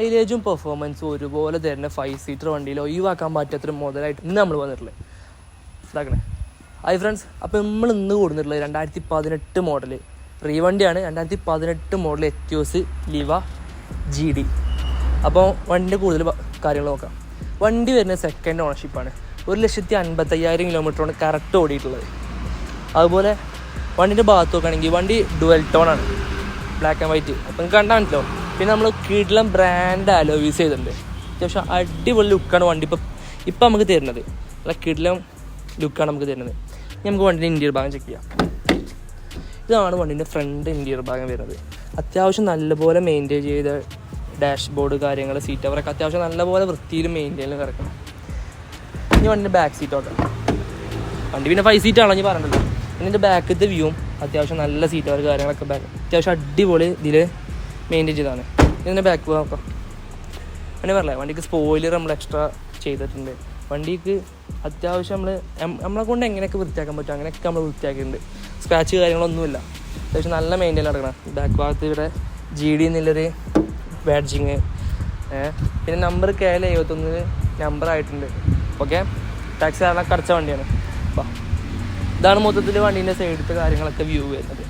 മൈലേജും പെർഫോമൻസും ഒരുപോലെ തരുന്ന ഫൈവ് സീറ്റർ വണ്ടിയിൽ ഒഴിവാക്കാൻ പറ്റാത്തൊരു മുതലായിട്ട് ഇന്ന് നമ്മൾ വന്നിട്ടുള്ളത്. ഇതാക്കണേ. ഹായ് ഫ്രണ്ട്സ് അപ്പോൾ നമ്മൾ ഇന്ന് കൊടുത്തിട്ടുള്ളത് രണ്ടായിരത്തി പതിനെട്ട് മോഡൽ റീവണ്ടിയാണ് രണ്ടായിരത്തി പതിനെട്ട് model Etios Liva G D അപ്പോൾ വണ്ടിന്റെ കൂടുതൽ കാര്യങ്ങൾ നോക്കാം. വണ്ടി വരുന്നത് സെക്കൻഡ് ഓണർഷിപ്പാണ് ഒരു ലക്ഷത്തി അൻപത്തയ്യായിരം കിലോമീറ്ററാണ് കറക്റ്റ് ഓടിയിട്ടുള്ളത്. അതുപോലെ വണ്ടിന്റെ ഭാഗത്ത് നോക്കുകയാണെങ്കിൽ വണ്ടി ഡുവൽ ടോൺ ആണ്. ബ്ലാക്ക് ആൻഡ് വൈറ്റ് അപ്പം മനസ്സിലാവും. പിന്നെ നമ്മൾ കിഡ്ലം ബ്രാൻഡ് അലോവീസ് ചെയ്തിട്ടുണ്ട്. അത്യാവശ്യം അടിപൊളി ലുക്കാണ് വണ്ടി ഇപ്പം ഇപ്പം നമുക്ക് തരുന്നത്. അല്ല കിഡ്ലം ലുക്കാണ് നമുക്ക് തരുന്നത്. ഇനി നമുക്ക് വണ്ടിന്റെ ഇന്റീരിയർ ഭാഗം ചെക്ക് ചെയ്യാം. ഇതാണ് വണ്ടിന്റെ ഫ്രണ്ട് ഇന്റീരിയർ ഭാഗം വരുന്നത്. അത്യാവശ്യം നല്ലപോലെ മെയിന്റെയിൻ ചെയ്ത ഡാഷ്ബോർഡ് കാര്യങ്ങൾ സീറ്റ് അവരൊക്കെ അത്യാവശ്യം നല്ലപോലെ വൃത്തിയിൽ മെയിന്റെയിൻ കിടക്കണം. ഇനി വണ്ടിന്റെ ബാക്ക് സീറ്റ് നോക്കാം. വണ്ടി പിന്നെ ഫൈവ് സീറ്റ് ആണെങ്കിൽ ഞാൻ പിന്നെ ഇതിന്റെ ബാക്കിലത്തെ വ്യൂവും അത്യാവശ്യം നല്ല സീറ്റ് അവർ കാര്യങ്ങളൊക്കെ ബാക്ക് അത്യാവശ്യം അടിപൊളി ഇതിൽ മെയിന്റെയിൻ ചെയ്താണ് ഇതിന്റെ ബാക്ക് നോക്കാം. അങ്ങനെ പറയാം വണ്ടിക്ക് സ്പോയിലർ നമ്മൾ എക്സ്ട്രാ ചെയ്തിട്ടുണ്ട്. വണ്ടിക്ക് അത്യാവശ്യം നമ്മൾ നമ്മളെ കൊണ്ട് എങ്ങനെയൊക്കെ വൃത്തിയാക്കാൻ പറ്റും അങ്ങനെയൊക്കെ നമ്മൾ വൃത്തിയാക്കിയിട്ടുണ്ട്. സ്ക്രാച്ച് കാര്യങ്ങളൊന്നുമില്ല. അത്യാവശ്യം നല്ല മെയിന്റെയിൻ നടക്കണം. ബാക്ക് ഭാഗത്ത് ഇവിടെ ജി ഡി എന്നുള്ളൊരു ബാഡ്ജിങ് പിന്നെ നമ്പർ കെ എൽ എഴുപത്തൊന്ന് നമ്പർ ആയിട്ടുണ്ട്. ഓക്കെ ടാക്സി കാരണം കടച്ച വണ്ടിയാണ്. അപ്പം ഇതാണ് മൊത്തത്തിൽ വണ്ടീന്റെ സൈഡിലത്തെ കാര്യങ്ങളൊക്കെ വ്യൂ വരുന്നത്.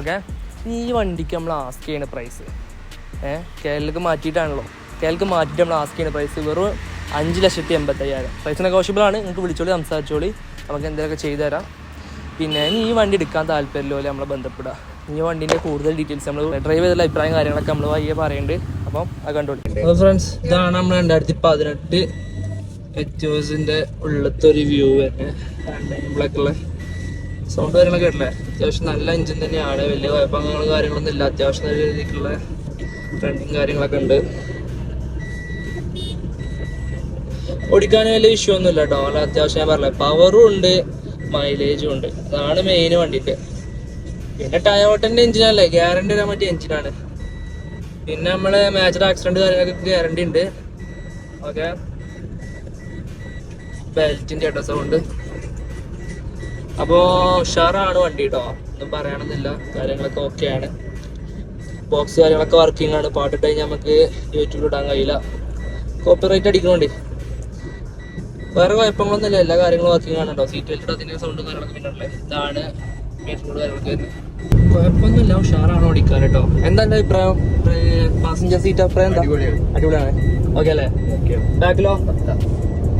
ഓക്കെ ഈ വണ്ടിക്ക് നമ്മൾ ആസ്ക് ചെയ്യുന്ന പ്രൈസ് ഏഹ് കേരളക്ക് മാറ്റിയിട്ടാണല്ലോ. കേരളക്ക് മാറ്റിയിട്ട് നമ്മൾ ആസ്ക് ചെയ്യുന്ന പ്രൈസ് വെറും അഞ്ച് ലക്ഷത്തി എൺപത്തയ്യായിരം. പ്രൈസ് നെഗോഷ്യബിൾ ആണ്. നിങ്ങൾക്ക് വിളിച്ചോളി സംസാരിച്ചോളി. നമുക്ക് എന്തെങ്കിലുമൊക്കെ ചെയ്തു തരാം. പിന്നെ ഇനി ഈ വണ്ടി എടുക്കാൻ താല്പര്യമില്ല നമ്മളെ ബന്ധപ്പെടുക. ഈ വണ്ടീന്റെ കൂടുതൽ ഡീറ്റെയിൽസ് നമ്മൾ ഡ്രൈവ് ചെയ്തുള്ള അഭിപ്രായം കാര്യങ്ങളൊക്കെ നമ്മൾ വയ്യ പറയുന്നുണ്ട് അപ്പം അത് കണ്ടോളൂ. ഹലോ ഫ്രണ്ട്സ് ഇതാണ് നമ്മൾ രണ്ടായിരത്തി പതിനെട്ട് എറ്റോസിന്റെ ഉള്ളത്തെ ഒരു വ്യൂ വരുന്നത് ബ്ലാക്കുള്ള സൗണ്ട് കാര്യങ്ങളൊക്കെ കേട്ടില്ലേ? അത്യാവശ്യം നല്ല എഞ്ചിൻ തന്നെയാണ്. വലിയ കുഴപ്പങ്ങളും കാര്യങ്ങളൊന്നും ഇല്ല. അത്യാവശ്യം നല്ല രീതിക്കുള്ള റണ്ണിങ് കാര്യങ്ങളൊക്കെ ഉണ്ട്. ഓടിക്കാൻ വലിയ ഇഷ്യൂ ഒന്നും ഇല്ല കേട്ടോ. നല്ല അത്യാവശ്യം ഞാൻ പറഞ്ഞില്ല പവറും ഉണ്ട് മൈലേജും ഉണ്ട്. അതാണ് മെയിൻ വണ്ടിക്ക്. പിന്നെ ടയോട്ടന്റെ എഞ്ചിനല്ലേ ഗ്യാരണ്ടി വരാൻ പറ്റിയ എഞ്ചിനാണ് പിന്നെ നമ്മളെ മേജർ ആക്സിഡന്റ് കാര്യങ്ങളൊക്കെ ഗ്യാരണ്ടി ഉണ്ട്. ഓക്കെ. ബെൽറ്റിന്റെ കേട്ടോ സൗണ്ട് അപ്പോ ഉഷാറാണ് വണ്ടി കേട്ടോ ഒന്നും പറയണമെന്നില്ല കാര്യങ്ങളൊക്കെ ഓക്കെയാണ്. ബോക്സ് കാര്യങ്ങളൊക്കെ വർക്കിംഗ് ആണ്. പാട്ടിട്ട് കഴിഞ്ഞാൽ നമുക്ക് യൂട്യൂബിൽ ഇടാൻ കഴിയില്ല. കോപ്പിറൈറ്റ് അടിക്കണോണ്ട്? വേറെ കുഴപ്പങ്ങളൊന്നുമില്ല. എല്ലാ കാര്യങ്ങളും വർക്കിംഗ് ആണ് കേട്ടോ. സീറ്റ് ബെൽറ്റ് അതിന്റെ സൗണ്ട് കാര്യങ്ങളൊക്കെ പിന്നെ ഇതാണ് മീറ്ററോട് കാര്യങ്ങളൊക്കെ വരുന്നത്. കുഴപ്പമൊന്നുമില്ല. ഉഷാറാണ് ഓടിക്കാൻ കേട്ടോ. എന്താ എന്റെ അഭിപ്രായം? പാസഞ്ചർ സീറ്റ് അഭിപ്രായം എന്താ? അടിപൊളിയാണ്. ഓക്കെ അല്ലേ? ബാക്കിലോ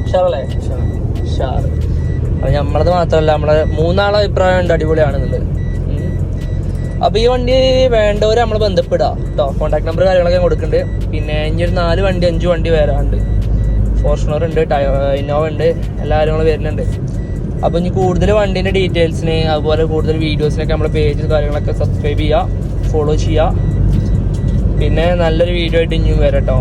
ഉഷാറല്ലേ? ഉഷാർ അത് നമ്മളത് മാത്രമല്ല നമ്മളെ മൂന്നാളെ അഭിപ്രായം ഉണ്ട് അടിപൊളിയാണെന്നുള്ളത്. ഉം. അപ്പൊ ഈ വണ്ടി വേണ്ടവർ നമ്മൾ ബന്ധപ്പെടുക കേട്ടോ കോൺടാക്ട് നമ്പർ കാര്യങ്ങളൊക്കെ കൊടുക്കുന്നുണ്ട് പിന്നെ ഇനി ഒരു നാല് വണ്ടി അഞ്ച് വണ്ടി വരാനുണ്ട്. ഫോർച്യൂണർ ഉണ്ട് ഇന്നോവ ഉണ്ട് എല്ലാ കാര്യങ്ങളും വരുന്നുണ്ട്. അപ്പോൾ ഇനി കൂടുതൽ വണ്ടീന്റെ ഡീറ്റെയിൽസിന് അതുപോലെ കൂടുതൽ വീഡിയോസിനൊക്കെ നമ്മുടെ പേജ് കാര്യങ്ങളൊക്കെ സബ്സ്ക്രൈബ് ചെയ്യുക ഫോളോ ചെയ്യുക. പിന്നെ നല്ലൊരു വീഡിയോ ആയിട്ട് ഇനിയും വരാം കേട്ടോ